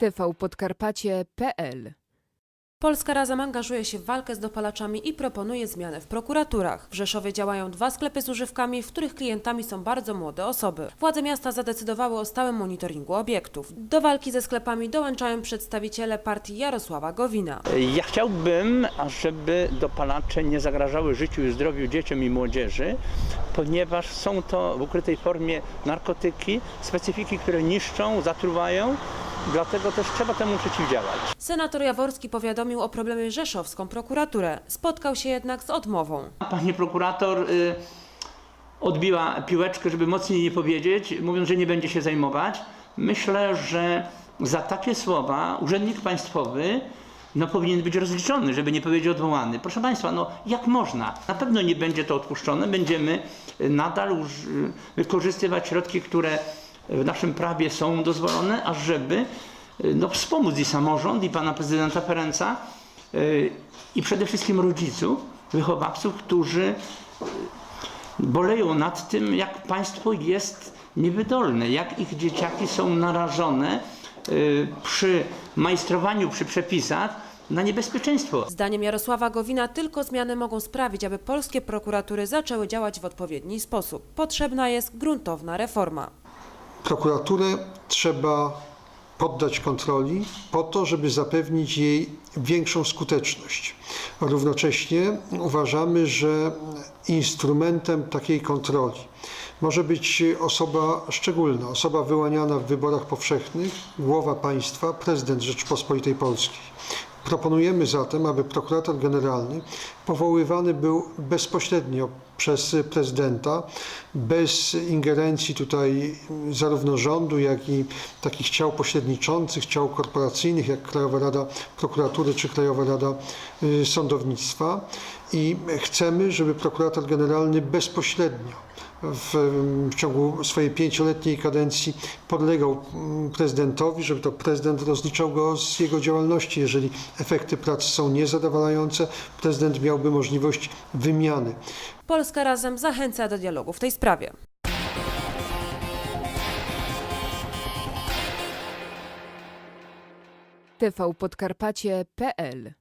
tvpodkarpacie.pl Polska Razem angażuje się w walkę z dopalaczami i proponuje zmiany w prokuraturach. W Rzeszowie działają dwa sklepy z używkami, w których klientami są bardzo młode osoby. Władze miasta zadecydowały o stałym monitoringu obiektów. Do walki ze sklepami dołączają przedstawiciele partii Jarosława Gowina. Ja chciałbym, ażeby dopalacze nie zagrażały życiu i zdrowiu dzieciom i młodzieży, ponieważ są to w ukrytej formie narkotyki, specyfiki, które niszczą, zatruwają, dlatego też trzeba temu przeciwdziałać. Senator Jaworski powiadomił o problemie rzeszowską prokuraturę. Spotkał się jednak z odmową. Pani prokurator y, odbiła piłeczkę, żeby mocniej nie powiedzieć, mówiąc, że nie będzie się zajmować. Myślę, że za takie słowa urzędnik państwowy no, powinien być rozliczony, żeby nie powiedzieć odwołany. Proszę Państwa, no jak można? Na pewno nie będzie to odpuszczone. Będziemy y, nadal już, y, wykorzystywać środki, które w naszym prawie są dozwolone, ażeby y, no, wspomóc i samorząd, i pana prezydenta Ferenca, y, i przede wszystkim rodziców, wychowawców, którzy boleją nad tym, jak państwo jest niewydolne, jak ich dzieciaki są narażone y, przy majstrowaniu, przy przepisach na niebezpieczeństwo. Zdaniem Jarosława Gowina tylko zmiany mogą sprawić, aby polskie prokuratury zaczęły działać w odpowiedni sposób. Potrzebna jest gruntowna reforma. Prokuraturę trzeba poddać kontroli po to, żeby zapewnić jej większą skuteczność. Równocześnie uważamy, że instrumentem takiej kontroli może być osoba szczególna, osoba wyłaniana w wyborach powszechnych, głowa państwa, prezydent Rzeczypospolitej Polskiej. Proponujemy zatem, aby prokurator generalny powoływany był bezpośrednio przez prezydenta, bez ingerencji tutaj zarówno rządu, jak i takich ciał pośredniczących, ciał korporacyjnych, jak Krajowa Rada Prokuratury czy Krajowa Rada y, Sądownictwa. I chcemy, żeby prokurator generalny bezpośrednio w, w ciągu swojej pięcioletniej kadencji podlegał mm, prezydentowi, żeby to prezydent rozliczał go z jego działalności. Jeżeli efekty pracy są niezadowalające, prezydent miałby możliwość wymiany. Polska Razem zachęca do dialogu w tej sprawie. tvpodkarpacie.pl